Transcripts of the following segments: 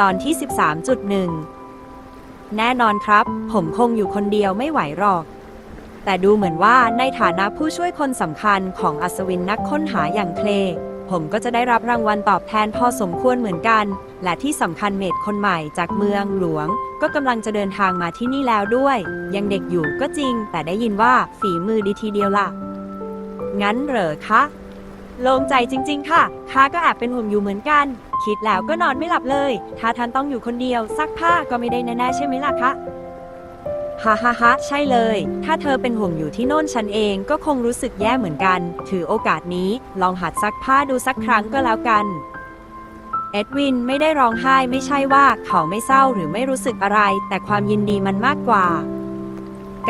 ตอนที่ 13.1 แน่นอนครับ ผมคงอยู่คนเดียวไม่ไหวหรอก แต่ดูเหมือนว่าในฐานะผู้ช่วยคนสำคัญของอัศวินนักค้นหาอย่างเคล ผมก็จะได้รับรางวัลตอบแทนพอสมควรเหมือนกัน และที่สำคัญเมดคนใหม่จากเมืองหลวง ก็กำลังจะเดินทางมาที่นี่แล้วด้วย ยังเด็กอยู่ก็จริง แต่ได้ยินว่าฝีมือดีทีเดียวล่ะ งั้นเหรอคะโล่งใจจริง ๆ ค่ะข้าก็แอบเป็นห่วงอยู่เหมือนกัน คิดแล้วก็นอนไม่หลับเลย ถ้าท่านต้องอยู่คนเดียวซักผ้าก็ไม่ได้แน่ๆใช่ไหมล่ะคะฮ่าฮ่าฮ่าใช่เลย ถ้าเธอเป็นห่วงอยู่ที่โน่นฉันเองก็คงรู้สึกแย่เหมือนกัน ถือโอกาสนี้ลองหัดซักผ้าดูสักครั้งก็แล้วกัน เอ็ดวินไม่ได้ร้องไห้ไม่ใช่ว่าเขาไม่เศร้าหรือไม่รู้สึกอะไร แต่ความยินดีมันมากกว่า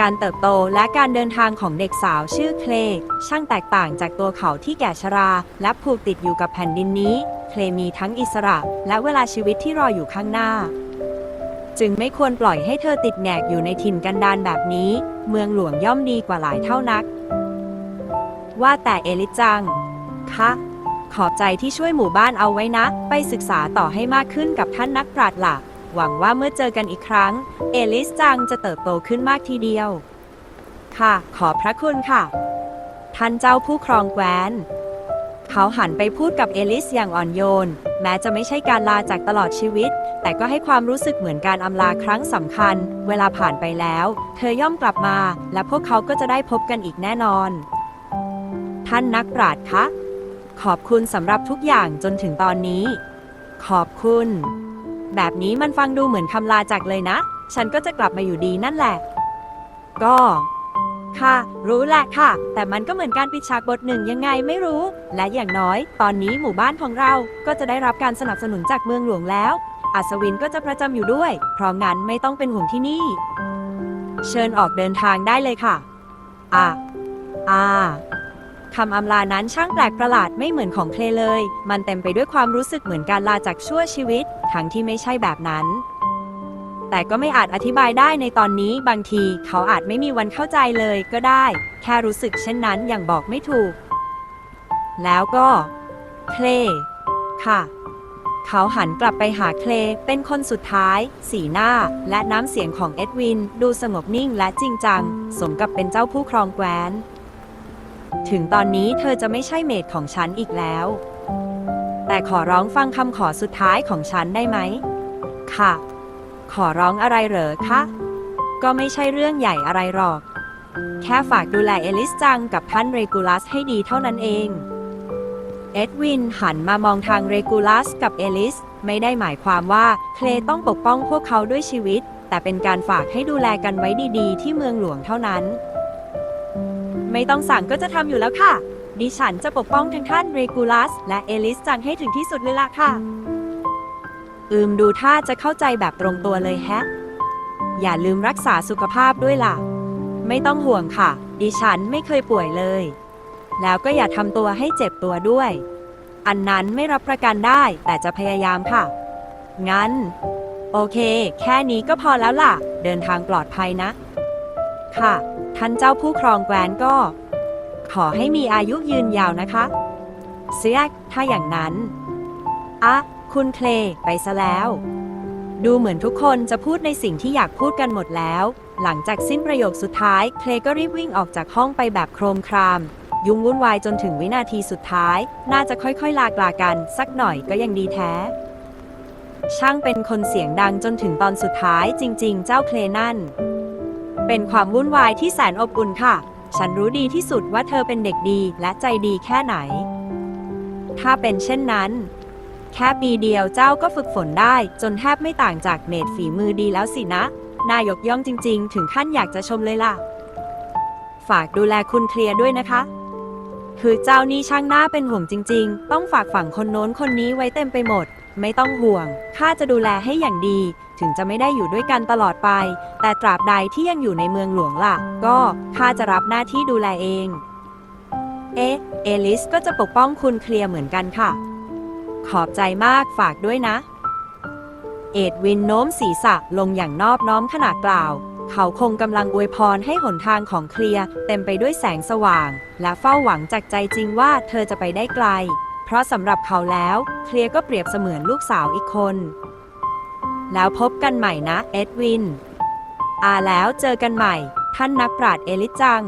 การเติบโตและการเดินทางของเด็กสาวชื่อเคลช่างแตกต่างจากตัวเขาที่แก่ชรา และผูกติดอยู่กับแผ่นดินนี้ เคลมีทั้งอิสระ และเวลาชีวิตที่รออยู่ข้างหน้า จึงไม่ควรปล่อยให้เธอติดแงกอยู่ในถิ่นกันดารแบบนี้ เมืองหลวงย่อมดีกว่าหลายเท่านัก ว่าแต่เอลิจัง คะ ขอบใจที่ช่วยหมู่บ้านเอาไว้นะ ไปศึกษาต่อให้มากขึ้นกับท่านนักปราชญ์หลักหวังว่าเมื่อเจอกันอีกครั้ง เอลิสจังจะเติบโตขึ้นมากทีเดียว ค่ะ ขอบพระคุณค่ะ ท่านเจ้าผู้ครองแคว้น เขาหันไปพูดกับเอลิสอย่างอ่อนโยน แม้จะไม่ใช่การลาจากตลอดชีวิต แต่ก็ให้ความรู้สึกเหมือนการอำลาครั้งสำคัญ เวลาผ่านไปแล้ว เธอย่อมกลับมา และพวกเขาก็จะได้พบกันอีกแน่นอน ท่านนักปราชญ์คะ ขอบคุณสำหรับทุกอย่างจนถึงตอนนี้ ขอบคุณ แบบนี้มันฟังดูเหมือนคำลาจากเลยนะ ฉันก็จะกลับมาอยู่ดีนั่นแหละ ก็ ค่ะ รู้แหละค่ะ แต่มันก็เหมือนการปิดฉากบทหนึ่งยังไงไม่รู้ และอย่างน้อย ตอนนี้หมู่บ้านของเราก็จะได้รับการสนับสนุนจากเมืองหลวงแล้ว อัศวินก็จะประจำอยู่ด้วย เพราะงั้นไม่ต้องเป็นห่วงที่นี่ เชิญออกเดินทางได้เลยค่ะ อะอ่าคำอำลานั้นช่างแปลกประหลาดไม่เหมือนของเคลเลย มันเต็มไปด้วยความรู้สึกเหมือนการลาจากชั่วชีวิต ทั้งที่ไม่ใช่แบบนั้น แต่ก็ไม่อาจอธิบายได้ในตอนนี้บางทีเขาอาจไม่มีวันเข้าใจเลยก็ได้ แค่รู้สึกเช่นนั้นอย่างบอกไม่ถูก แล้วก็ เคลค่ะ เขาหันกลับไปหาเคลเป็นคนสุดท้าย สีหน้า และน้ำเสียงของเอ็ดวิน ดูสงบนิ่งและจริงจัง สมกับเป็นเจ้าผู้ครองแคว้น ถึงตอนนี้เธอจะไม่ใช่เมดของฉันอีกแล้ว แต่ขอร้องฟังคำขอสุดท้ายของฉันได้ไหม ค่ะ ขอร้องอะไรเหรอคะ ก็ไม่ใช่เรื่องใหญ่อะไรหรอก แค่ฝากดูแลเอลิสจังกับท่านเรกูลัสให้ดีเท่านั้นเอง เอ็ดวินหันมามองทางเรกูลัสกับเอลิส ไม่ได้หมายความว่าเคลต้องปกป้องพวกเขาด้วยชีวิต แต่เป็นการฝากให้ดูแลกันไว้ดีๆ ที่เมืองหลวงเท่านั้น ไม่ต้องสั่งก็จะทำอยู่แล้วค่ะ ดิฉันจะปกป้องทั้งท่านเรกูลัสและเอลิสจังให้ถึงที่สุดเลยล่ะค่ะ อืมดูท่าจะเข้าใจแบบตรงตัวเลยแฮะ อย่าลืมรักษาสุขภาพด้วยล่ะ ไม่ต้องห่วงค่ะ ดิฉันไม่เคยป่วยเลย แล้วก็อย่าทำตัวให้เจ็บตัวด้วย อันนั้นไม่รับประกันได้แต่จะพยายามค่ะ งั้น โอเค แค่นี้ก็พอแล้วล่ะ เดินทางปลอดภัยนะ ค่ะ ท่านเจ้าผู้ครองแคว้นก็ ขอให้มีอายุยืนยาวนะคะเสียกถ้าอย่างนั้น อะ คุณเคลไปซะแล้ว ดูเหมือนทุกคนจะพูดในสิ่งที่อยากพูดกันหมดแล้ว หลังจากสิ้นประโยคสุดท้าย เคลก็รีบวิ่งออกจากห้องไปแบบโครมคราม ยุ่งวุ่นวายจนถึงวินาทีสุดท้าย น่าจะค่อยๆ ลากลากัน สักหน่อยก็ยังดีแท้ ช่างเป็นคนเสียงดังจนถึงตอนสุดท้ายจริง ๆ เจ้าเคลนั่น เป็นความวุ่นวายที่แสนอบอุ่นค่ะ ฉันรู้ดีที่สุดว่าเธอเป็นเด็กดีและใจดีแค่ไหน ถ้าเป็นเช่นนั้น แค่ปีเดียวเจ้าก็ฝึกฝนได้ จนแทบไม่ต่างจากเมดฝีมือดีแล้วสินะ นายกย่องจริง ๆ ถึงขั้นอยากจะชมเลยล่ะ ฝากดูแลคุณเคลียร์ด้วยนะคะ คือเจ้านี่ช่างหน้าเป็นห่วงจริง ๆ ต้องฝากฝังคนโน้นคนนี้ไว้เต็มไปหมด ไม่ต้องห่วง ข้าจะดูแลให้อย่างดี ถึงจะไม่ได้อยู่ด้วยกันตลอดไป แต่ตราบใดที่ยังอยู่ในเมืองหลวงล่ะ ก็ข้าจะรับหน้าที่ดูแลเอง เอ๊ะ เอลิสก็จะปกป้องคุณเคลียร์เหมือนกันค่ะ ขอบใจมากฝากด้วยนะ เอ็ดวินโน้มศีรษะลงอย่างนอบน้อมขนาดกล่าว เขาคงกำลังอวยพรให้หนทางของเคลียร์เต็มไปด้วยแสงสว่าง และเฝ้าหวังจากใจจริงว่าเธอจะไปได้ไกล เพราะสำหรับเขาแล้ว เคลียร์ก็เปรียบเสมือนลูกสาวอีกคน แล้วพบกันใหม่นะ เอ็ดวิน อ่าแล้วเจอกันใหม่ ท่านนักปราชญ์เอลิจัง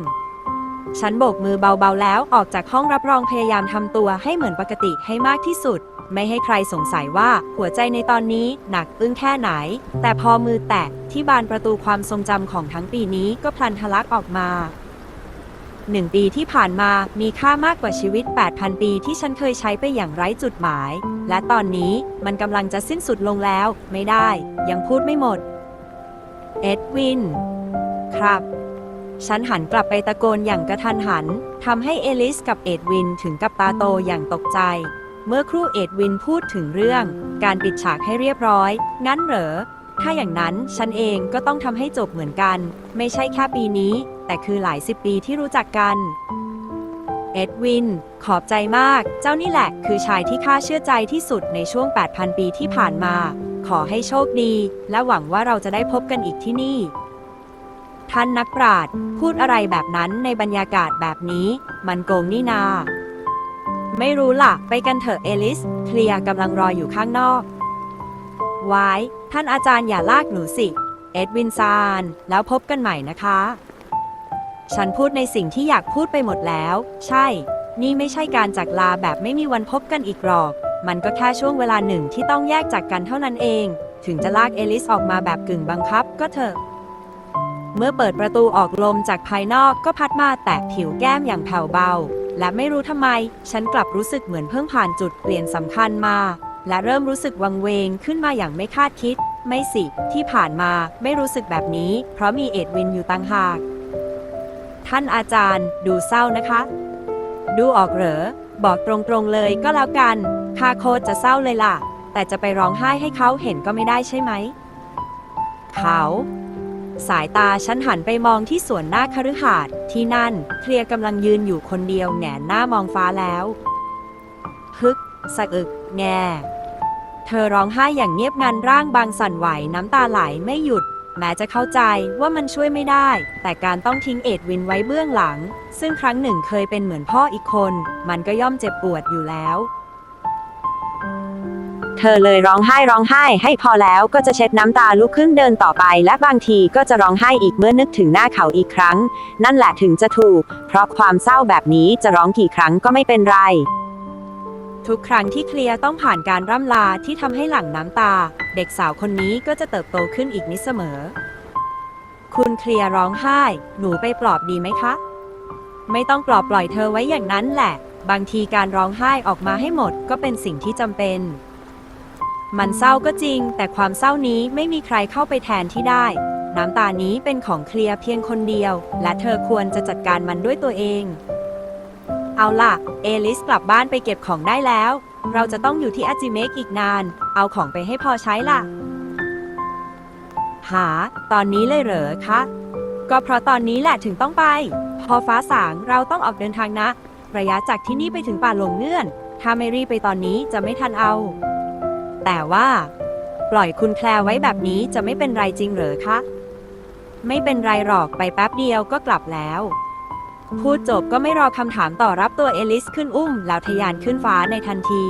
ฉันโบกมือเบาๆแล้วออกจากห้องรับรองพยายามทำตัวให้เหมือนปกติให้มากที่สุด ไม่ให้ใครสงสัยว่าหัวใจในตอนนี้หนักอึ้งแค่ไหน แต่พอมือแตะที่บานประตูความทรงจำของทั้งปีนี้ก็พลันทะลักออกมาหนึ่งปีที่ผ่านมามีค่ามากกว่าชีวิต 8,000 ปีที่ฉันเคยใช้ไปอย่างไร้จุดหมาย และตอนนี้มันกำลังจะสิ้นสุดลงแล้ว ไม่ได้ ยังพูดไม่หมด เอ็ดวิน ครับ ฉันหันกลับไปตะโกนอย่างกระทันหันทำให้เอลิสกับเอ็ดวินถึงกับตาโตอย่างตกใจ เมื่อครู่เอ็ดวินพูดถึงเรื่องการปิดฉากให้เรียบร้อย งั้นเหรอ ถ้าอย่างนั้นฉันเองก็ต้องทำให้จบเหมือนกัน ไม่ใช่แค่ปีนี้ แต่คือหลายสิบปีที่รู้จักกัน เอ็ดวิน ขอบใจมาก เจ้านี่แหละ คือชายที่ข้าเชื่อใจที่สุดในช่วง 8,000 ปีที่ผ่านมา ขอให้โชคดี และหวังว่าเราจะได้พบกันอีกที่นี่ ท่านนักปราชญ์พูดอะไรแบบนั้นในบรรยากาศแบบนี้ มันโกงนี่นา ไม่รู้ล่ะ ไปกันเถอะเอลิส เคลียร์กำลังรออยู่ข้างนอกไว้ท่านอาจารย์อย่าลากหนูสิ เอ็ดวินซาน แล้วพบกันใหม่นะคะ ฉันพูดในสิ่งที่อยากพูดไปหมดแล้ว ใช่ นี่ไม่ใช่การจากลาแบบไม่มีวันพบกันอีกหรอก มันก็แค่ช่วงเวลาหนึ่งที่ต้องแยกจากกันเท่านั้นเอง ถึงจะลากเอลิสออกมาแบบกึ่งบังคับก็เถอะเมื่อเปิดประตูออกลมจากภายนอกก็พัดมาแตะผิวแก้มอย่างแผ่วเบา และไม่รู้ทำไม ฉันกลับรู้สึกเหมือนเพิ่งผ่านจุดเปลี่ยนสำคัญมา และเริ่มรู้สึกวังเวงขึ้นมาอย่างไม่คาดคิด ไม่สิ ที่ผ่านมาไม่รู้สึกแบบนี้ เพราะมีเอ็ดวินอยู่ต่างหาก ท่านอาจารย์ ดูเศร้านะคะ ดูออกเหรอ บอกตรงๆเลยก็แล้วกันข้าโคตรจะเศร้าเลยล่ะ แต่จะไปร้องไห้ให้เขาเห็นก็ไม่ได้ใช่ไหม เขา สายตาฉันหันไปมองที่สวนหน้าคฤหาสน์ที่นั่นเคลียร์กำลังยืนอยู่คนเดียวแหงนหน้ามองฟ้าแล้วฮึกสะอึก แง เธอร้องไห้อย่างเงียบงันร่างบางสั่นไหวน้ำตาไหลไม่หยุด แม้จะเข้าใจว่ามันช่วยไม่ได้ แต่การต้องทิ้งเอ็ดวินไว้เบื้องหลัง ซึ่งครั้งหนึ่งเคยเป็นเหมือนพ่ออีกคน มันก็ย่อมเจ็บปวดอยู่แล้ว เธอเลยร้องไห้ร้องไห้ให้พอแล้วก็จะเช็ดน้ำตาลุกขึ้นเดินต่อไป และบางทีก็จะร้องไห้อีกเมื่อนึกถึงหน้าเขาอีกครั้ง นั่นแหละถึงจะถูก เพราะความเศร้าแบบนี้จะร้องกี่ครั้งก็ไม่เป็นไร ทุกครั้งที่เคลียร์ต้องผ่านการร่ำลาที่ทำให้หลั่งน้ำตา เด็กสาวคนนี้ก็จะเติบโตขึ้นอีกนิดเสมอ คุณเคลียร์ร้องไห้ หนูไปปลอบดีไหมคะ ไม่ต้องปลอบปล่อยเธอไว้อย่างนั้นแหละ บางทีการร้องไห้ออกมาให้หมดก็เป็นสิ่งที่จำเป็น มันเศร้าก็จริง แต่ความเศร้านี้ไม่มีใครเข้าไปแทนที่ได้ น้ำตานี้เป็นของเคลียร์เพียงคนเดียว และเธอควรจะจัดการมันด้วยตัวเอง เอาล่ะ เอลิสกลับบ้านไปเก็บของได้แล้ว เราจะต้องอยู่ที่อาจิเมกอีกนาน เอาของไปให้พอใช้ล่ะ หา ตอนนี้เลยเหรอคะ ก็เพราะตอนนี้แหละถึงต้องไป พอฟ้าสางเราต้องออกเดินทางนะ ระยะจากที่นี่ไปถึงป่าหลงเงื่อน ถ้าไม่รีบไปตอนนี้จะไม่ทันเอา แต่ว่า ปล่อยคุณแคลไว้แบบนี้จะไม่เป็นไรจริงเหรอคะ ไม่เป็นไรหรอกไปแป๊บเดียวก็กลับแล้ว พูดจบก็ไม่รอคำถามต่อรับตัวเอลิสขึ้นอุ้มแล้วทะยานขึ้นฟ้าในทันที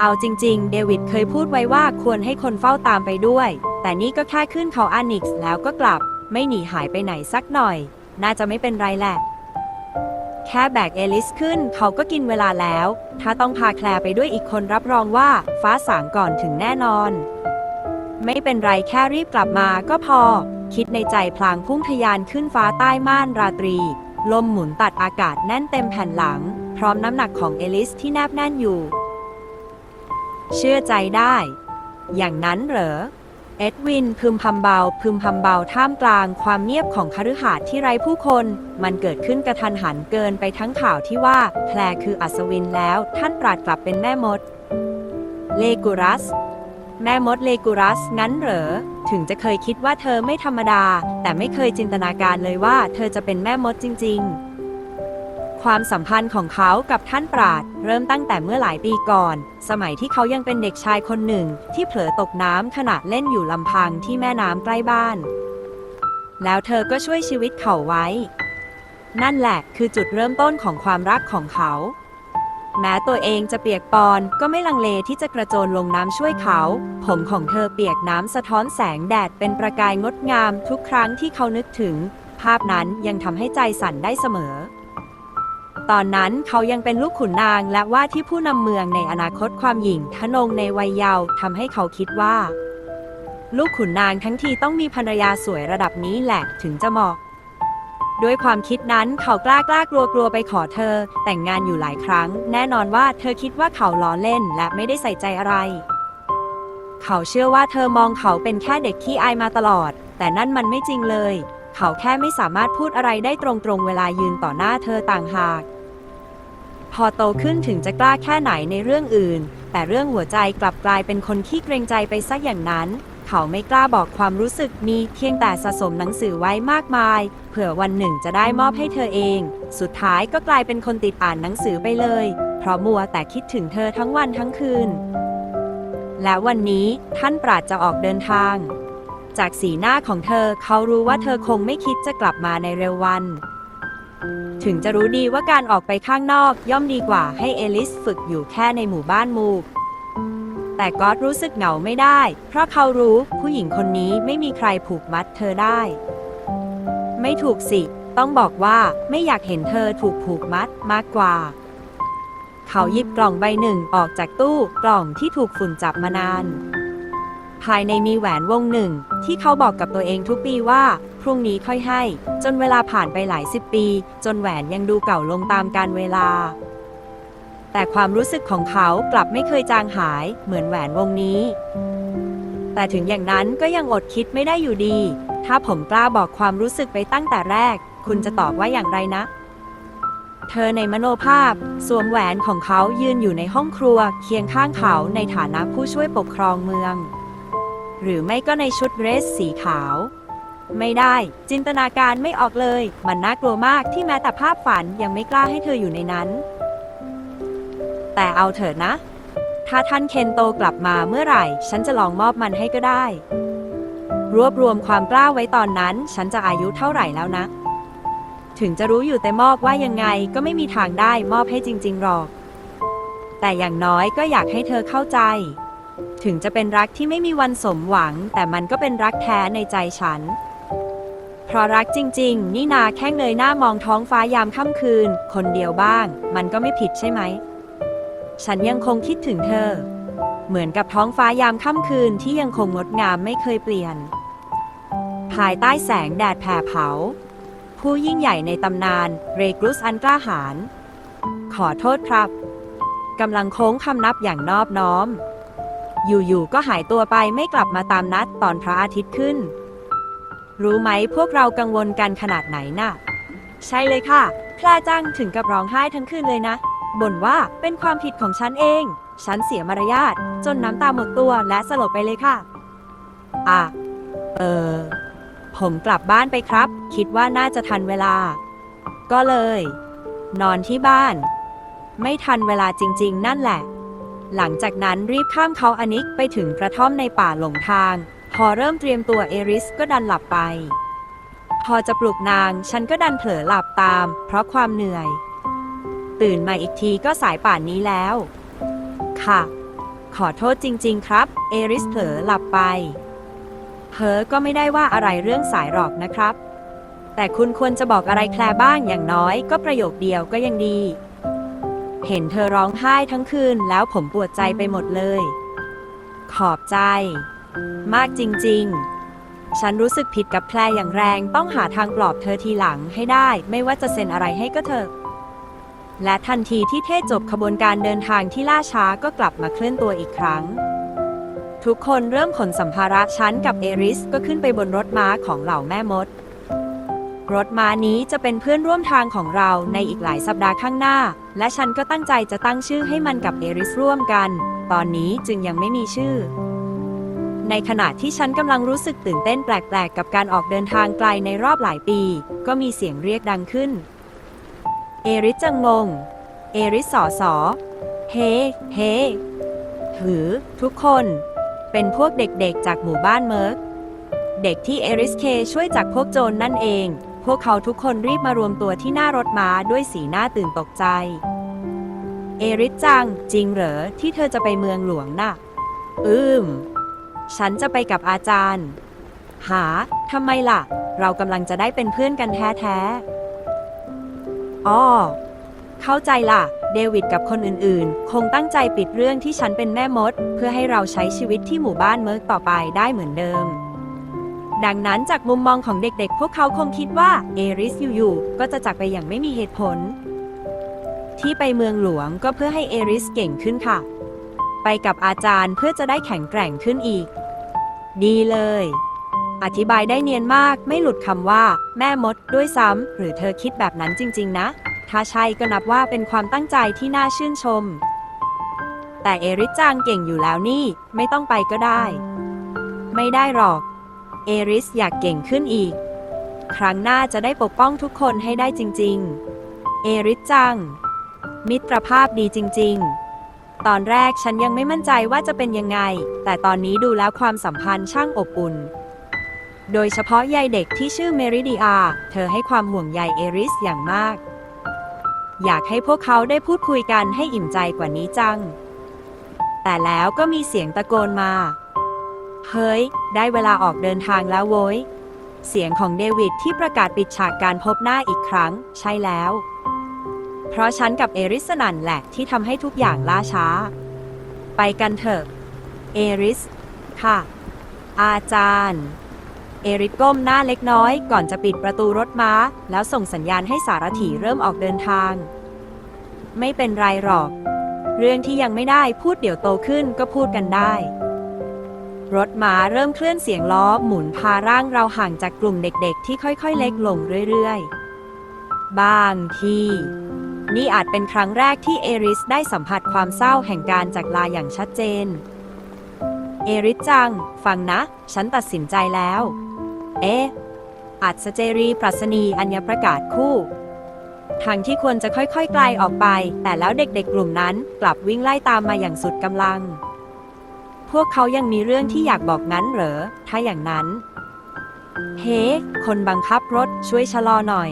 เอาจริง ๆ เดวิดเคยพูดไว้ว่าควรให้คนเฝ้าตามไปด้วย แต่นี่ก็แค่ขึ้นเขาอานิกส์แล้วก็กลับ ไม่หนีหายไปไหนสักหน่อย น่าจะไม่เป็นไรแหละ แค่แบกเอลิสขึ้น เขาก็กินเวลาแล้ว ถ้าต้องพาแคลร์ไปด้วยอีกคนรับรองว่าฟ้าสางก่อนถึงแน่นอน ไม่เป็นไรแค่รีบกลับมาก็พอ คิดในใจพลางพุ่งทะยานขึ้นฟ้าใต้ม่านราตรี ลมหมุนตัดอากาศแน่นเต็มแผ่นหลัง พร้อมน้ำหนักของเอลิสที่แนบแน่นอยู่ เชื่อใจได้ อย่างนั้นเหรอ เอ็ดวินพึมพำเบา พึมพำเบาท่ามกลางความเงียบของคฤหาสน์ที่ไร้ผู้คน มันเกิดขึ้นกระทันหันเกินไปทั้งข่าวที่ว่าแพรคืออัศวินแล้วท่านปราดกลับเป็นแม่มด เลกูรัส แม่มดเลกูรัสงั้นเหรอ ถึงจะเคยคิดว่าเธอไม่ธรรมดา แต่ไม่เคยจินตนาการเลยว่าเธอจะเป็นแม่มดจริง ๆ ความสัมพันธ์ของเขากับท่านปราด เริ่มตั้งแต่เมื่อหลายปีก่อน สมัยที่เขายังเป็นเด็กชายคนหนึ่ง ที่เผลอตกน้ำขณะเล่นอยู่ลำพังที่แม่น้ำใกล้บ้าน แล้วเธอก็ช่วยชีวิตเขาไว้ นั่นแหละคือจุดเริ่มต้นของความรักของเขา แม้ตัวเองจะเปียกปอนก็ไม่ลังเลที่จะกระโจนลงน้ำช่วยเขา ผมของเธอเปียกน้ำสะท้อนแสงแดดเป็นประกายงดงามทุกครั้งที่เขานึกถึง ภาพนั้นยังทำให้ใจสั่นได้เสมอ ตอนนั้นเขายังเป็นลูกขุนนางและว่าที่ผู้นำเมืองในอนาคตความหยิ่งทะนงในวัยเยาว์ทำให้เขาคิดว่า ลูกขุนนางทั้งทีต้องมีภรรยาสวยระดับนี้แหละถึงจะเหมาะด้วยความคิดนั้นเขากล้ากล้ากลัวกลัวไปขอเธอ แต่งงานอยู่หลายครั้ง แน่นอนว่าเธอคิดว่าเขาล้อเล่นและไม่ได้ใส่ใจอะไร เขาเชื่อว่าเธอมองเขาเป็นแค่เด็กขี้อายมาตลอด แต่นั่นมันไม่จริงเลย เขาแค่ไม่สามารถพูดอะไรได้ตรงๆเวลายืนต่อหน้าเธอต่างหาก พอโตขึ้นถึงจะกล้าแค่ไหนในเรื่องอื่น แต่เรื่องหัวใจกลับกลายเป็นคนขี้เกรงใจไปซะอย่างนั้น เขาไม่กล้าบอกความรู้สึกมีเพียงแต่สะสมหนังสือไว้มากมาย เผื่อวันหนึ่งจะได้มอบให้เธอเอง สุดท้ายก็กลายเป็นคนติดอ่านหนังสือไปเลย เพราะมัวแต่คิดถึงเธอทั้งวันทั้งคืน และวันนี้ท่านปราดจะออกเดินทาง จากสีหน้าของเธอเขารู้ว่าเธอคงไม่คิดจะกลับมาในเร็ววัน ถึงจะรู้ดีว่าการออกไปข้างนอกย่อมดีกว่าให้เอลิสฝึกอยู่แค่ในหมู่บ้านมูก แต่ก็อตรู้สึกเหงาไม่ได้ เพราะเขารู้ผู้หญิงคนนี้ไม่มีใครผูกมัดเธอได้ ไม่ถูกสิ ต้องบอกว่าไม่อยากเห็นเธอถูกผูกมัดมากกว่า เขาหยิบกล่องใบหนึ่งออกจากตู้กล่องที่ถูกฝุ่นจับมานาน ภายในมีแหวนวงหนึ่ง ที่เขาบอกกับตัวเองทุกปีว่า พรุ่งนี้ค่อยให้ จนเวลาผ่านไปหลายสิบปี จนแหวนยังดูเก่าลงตามกาลเวลา แต่ความรู้สึกของเขากลับไม่เคยจางหายเหมือนแหวนวงนี้ แต่ถึงอย่างนั้นก็ยังอดคิดไม่ได้อยู่ดี ถ้าผมกล้าบอกความรู้สึกไปตั้งแต่แรก คุณจะตอบว่าอย่างไรนะเธอในมโนภาพ สวมแหวนของเขายืนอยู่ในห้องครัว เคียงข้างเขาในฐานะผู้ช่วยปกครองเมือง หรือไม่ก็ในชุดเดรสสีขาว ไม่ได้ จินตนาการไม่ออกเลย มันน่ากลัวมากที่แม้แต่ภาพฝันยังไม่กล้าให้เธออยู่ในนั้น แต่เอาเถิดนะ ถ้าท่านเคนโตกลับมาเมื่อไหร่ ฉันจะลองมอบมันให้ก็ได้ รวบรวมความกล้าไว้ตอนนั้น ฉันจะอายุเท่าไหร่แล้วนะ ถึงจะรู้อยู่แต่มอบว่ายังไงก็ไม่มีทางได้มอบให้จริง ๆ หรอก แต่อย่างน้อยก็อยากให้เธอเข้าใจ ถึงจะเป็นรักที่ไม่มีวันสมหวัง แต่มันก็เป็นรักแท้ในใจฉัน เพราะรักจริง ๆ นี่นาแค่เงยหน้ามองท้องฟ้ายามค่ำคืน คนเดียวบ้าง มันก็ไม่ผิดใช่ไหม ฉันยังคงคิดถึงเธอ เหมือนกับท้องฟ้ายามค่ำคืนที่ยังคงงดงามไม่เคยเปลี่ยน ภายใต้แสงแดดแผ่เผา ผู้ยิ่งใหญ่ในตำนาน เรกรุสอันกล้าหาญขอโทษครับกำลังโค้งคำนับอย่างนอบน้อม อยู่ๆก็หายตัวไปไม่กลับมาตามนัดตอนพระอาทิตย์ขึ้น รู้ไหมพวกเรากังวลกันขนาดไหนน่ะ ใช่เลยค่ะพลาจังถึงกับร้องไห้ทั้งคืนเลยนะ บ่นว่าเป็นความผิดของฉันเอง ฉันเสียมารยาทจนน้ำตาหมดตัวและสลบไปเลยค่ะ อะ เออ ผมกลับบ้านไปครับ คิดว่าน่าจะทันเวลา ก็เลย นอนที่บ้าน ไม่ทันเวลาจริง ๆ นั่นแหละ หลังจากนั้นรีบข้ามเขาอนิกไปถึงกระท่อมในป่าหลงทาง พอเริ่มเตรียมตัวเอริสก็ดันหลับไป พอจะปลุกนาง ฉันก็ดันเผลอหลับตาม เพราะความเหนื่อย ตื่นมาอีกทีก็สายป่านนี้แล้ว ค่ะ ขอโทษจริง ๆ ครับ เอริสเผลอหลับไปเพอก็ไม่ได้ว่าอะไรเรื่องสายหรอกนะครับ แต่คุณควรจะบอกอะไรแคลบ้างอย่างน้อยก็ประโยคเดียวก็ยังดี เห็นเธอร้องไห้ทั้งคืนแล้วผมปวดใจไปหมดเลย ขอบใจ มากจริง ๆ ฉันรู้สึกผิดกับแคลอย่างแรงต้องหาทางปลอบเธอทีหลังให้ได้ ไม่ว่าจะเซ็นอะไรให้ก็เถอะ และทันทีที่เทศจบขบวนการเดินทางที่ล่าช้าก็กลับมาเคลื่อนตัวอีกครั้ง ทุกคนเริ่มขนสัมภาระฉันกับเอริสก็ขึ้นไปบนรถม้าของเหล่าแม่มด รถม้านี้จะเป็นเพื่อนร่วมทางของเราในอีกหลายสัปดาห์ข้างหน้า และฉันก็ตั้งใจจะตั้งชื่อให้มันกับเอริสร่วมกัน ตอนนี้จึงยังไม่มีชื่อ ในขณะที่ฉันกำลังรู้สึกตื่นเต้นแปลกๆ กับการออกเดินทางไกลในรอบหลายปี ก็มีเสียงเรียกดังขึ้น เอริสจังงง เอริสสอสอเฮ เฮ หือ ทุกคน เป็นพวกเด็กๆ จากหมู่บ้านเมิร์ก เด็กที่เอริสเคช่วยจากพวกโจรนนั่นเอง พวกเขาทุกคนรีบมารวมตัวที่หน้ารถม้าด้วยสีหน้าตื่นตกใจ เอริสจัง จริงเหรอ ที่เธอจะไปเมืองหลวงน่ะ อืม ฉันจะไปกับอาจารย์ หาทำไมล่ะ เรากำลังจะได้เป็นเพื่อนกันแท้ๆอ้อเข้าใจล่ะ เดวิดกับคนอื่นๆ คงตั้งใจปิดเรื่องที่ฉันเป็นแม่มด เพื่อให้เราใช้ชีวิตที่หมู่บ้านเมิร์กต่อไปได้เหมือนเดิม ดังนั้นจากมุมมองของเด็กๆ พวกเขาคงคิดว่าเอริสอยู่ๆ ก็จะจากไปอย่างไม่มีเหตุผล ที่ไปเมืองหลวงก็เพื่อให้เอริสเก่งขึ้นค่ะ ไปกับอาจารย์เพื่อจะได้แข็งแกร่งขึ้นอีก ดีเลย อธิบายได้เนียนมากไม่หลุดคำว่า แม่มดด้วยซ้ำหรือเธอคิดแบบนั้นจริง ๆ นะ ถ้าใช่ก็นับว่าเป็นความตั้งใจที่น่าชื่นชม แต่เอริสจางเก่งอยู่แล้วนี่ ไม่ต้องไปก็ได้ ไม่ได้หรอก เอริสอยากเก่งขึ้นอีก ครั้งหน้าจะได้ปกป้องทุกคนให้ได้จริง ๆ เอริสจัง มิตรภาพดีจริง ๆ ตอนแรกฉันยังไม่มั่นใจว่าจะเป็นยังไง แต่ตอนนี้ดูแล้วความสัมพันธ์ช่างอบอุ่น โดยเฉพาะยายเด็กที่ชื่อเมริดิอา เธอให้ความห่วงใยเอริสอย่างมาก อยากให้พวกเขาได้พูดคุยกันให้อิ่มใจกว่านี้จัง แต่แล้วก็มีเสียงตะโกนมา เฮ้ย ได้เวลาออกเดินทางแล้วโว้ย เสียงของเดวิดที่ประกาศปิดฉากการพบหน้าอีกครั้ง ใช่แล้ว เพราะฉันกับเอริสนันแหละที่ทำให้ทุกอย่างล่าช้า ไปกันเถอะ เอริส ค่ะ อาจารย์ เอริสก้มหน้าเล็กน้อย ก่อนจะปิดประตูรถม้า แล้วส่งสัญญาณให้สารถีเริ่มออกเดินทาง ไม่เป็นไรหรอก เรื่องที่ยังไม่ได้พูดเดี๋ยวโตขึ้นก็พูดกันได้ รถม้าเริ่มเคลื่อนเสียงล้อหมุนพาร่างเราห่างจากกลุ่มเด็กๆ ที่ค่อยๆ เล็กลงเรื่อยๆ บางทีนี่อาจเป็นครั้งแรกที่เอริสได้สัมผัสความเศร้าแห่งการจากลาอย่างชัดเจน เอริสจัง ฟังนะ ฉันตัดสินใจแล้ว เอ๊ะอัศเจรีปรัชนีอัญญประกาศคู่ทางที่ควรจะค่อยๆไกลออกไป แต่แล้วเด็กๆกลุ่มนั้นกลับวิ่งไล่ตามมาอย่างสุดกำลัง พวกเขายังมีเรื่องที่อยากบอกงั้นเหรอ ถ้าอย่างนั้น เฮ้คนบังคับรถช่วยชะลอหน่อย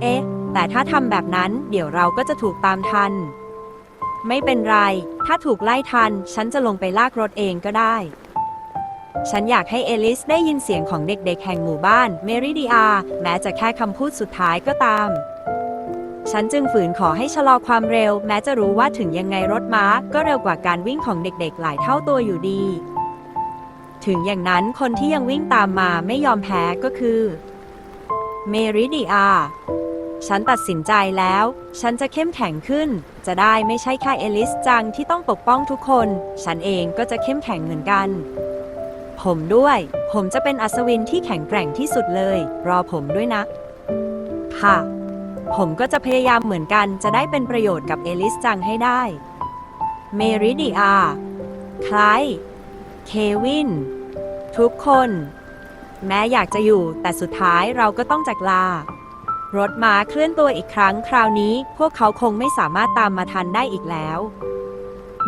เอ๊ะ แต่ถ้าทำแบบนั้นเดี๋ยวเราก็จะถูกตามทัน ไม่เป็นไร ถ้าถูกไล่ทัน ฉันจะลงไปลากรถเองก็ได้ ฉันอยากให้เอลิสได้ยินเสียงของเด็กๆแห่งหมู่บ้านเมริดิอา แม้จะแค่คำพูดสุดท้ายก็ตาม ฉันจึงฝืนขอให้ชะลอความเร็ว แม้จะรู้ว่าถึงยังไงรถม้า ก็เร็วกว่าการวิ่งของเด็กๆ หลายเท่าตัวอยู่ดี ถึงอย่างนั้นคนที่ยังวิ่งตามมาไม่ยอมแพ้ก็คือ เมริดิอาฉันตัดสินใจแล้ว ฉันจะเข้มแข็งขึ้น จะได้ไม่ใช่แค่เอลิสจังที่ต้องปกป้องทุกคน ฉันเองก็จะเข้มแข็งเหมือนกัน ผมด้วย ผมจะเป็นอัศวินที่แข็งแกร่งที่สุดเลย รอผมด้วยนะ ค่ะ ผมก็จะพยายามเหมือนกันจะได้เป็นประโยชน์กับเอลิสจังให้ได้ เมริดิอาคลายเควิน ทุกคน แม้อยากจะอยู่แต่สุดท้ายเราก็ต้องจากลา รถม้าเคลื่อนตัวอีกครั้งคราวนี้พวกเขาคงไม่สามารถตามมาทันได้อีกแล้ว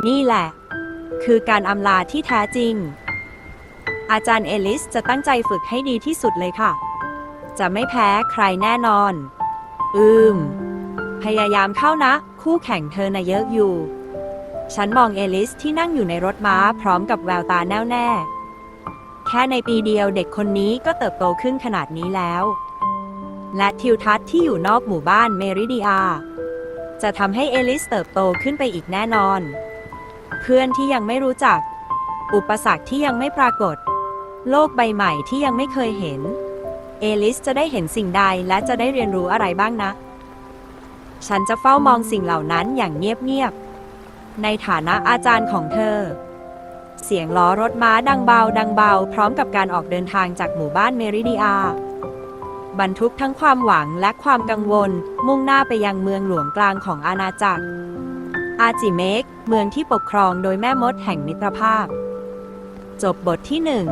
นี่แหละ คือการอำลาที่แท้จริง อาจารย์เอลิสจะตั้งใจฝึกให้ดีที่สุดเลยค่ะ จะไม่แพ้ใครแน่นอน อืม พยายามเข้านะ คู่แข่งเธอนะเยอะอยู่ ฉันมองเอลิสที่นั่งอยู่ในรถม้าพร้อมกับแววตาแน่วแน่ แค่ในปีเดียวเด็กคนนี้ก็เติบโตขึ้นขนาดนี้แล้ว และทิวทัศน์ที่อยู่นอกหมู่บ้านเมริดิอาจะทำให้เอลิสเติบโตขึ้นไปอีกแน่นอน เพื่อนที่ยังไม่รู้จัก อุปสรรคที่ยังไม่ปรากฏ โลกใบใหม่ที่ยังไม่เคยเห็น เอลิสจะได้เห็นสิ่งใดและจะได้เรียนรู้อะไรบ้างนะ ฉันจะเฝ้ามองสิ่งเหล่านั้นอย่างเงียบๆ ในฐานะอาจารย์ของเธอ เสียงล้อรถม้าดังเบาดังเบา พร้อมกับการออกเดินทางจากหมู่บ้านเมริดิอาบรรทุกทั้งความหวังและความกังวล มุ่งหน้าไปยังเมืองหลวงกลางของอาณาจักร อาจิเมก เมืองที่ปกครองโดยแม่มดแห่งมิตรภาพ จบบทที่หนึ่ง